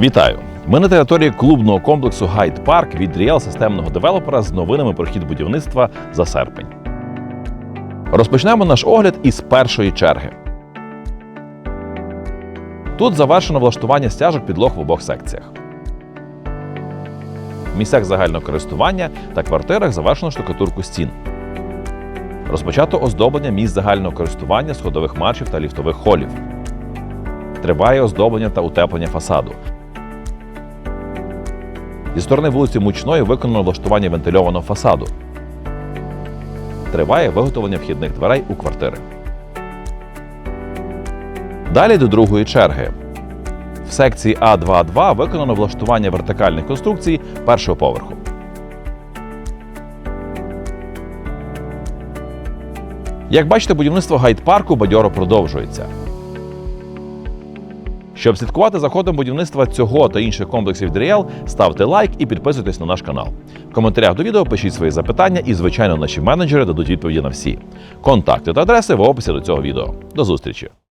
Вітаю! Ми на території клубного комплексу Гайд Парк від Ріел системного девелопера з новинами про хід будівництва за серпень. Розпочнемо наш огляд із першої черги. Тут завершено влаштування стяжок підлог в обох секціях. В місцях загального користування та квартирах завершено штукатурку стін. Розпочато оздоблення місць загального користування сходових маршів та ліфтових холів. Триває оздоблення та утеплення фасаду. Зі сторони вулиці Мучної виконано влаштування вентильованого фасаду. Триває виготовлення вхідних дверей у квартири. Далі до другої черги. В секції А2А2 виконано влаштування вертикальних конструкцій першого поверху. Як бачите, будівництво гайд-парку бадьоро продовжується. Щоб слідкувати за ходом будівництва цього та інших комплексів DRL, ставте лайк і підписуйтесь на наш канал. В коментарях до відео пишіть свої запитання, і, звичайно, наші менеджери дадуть відповіді на всі. Контакти та адреси в описі до цього відео. До зустрічі!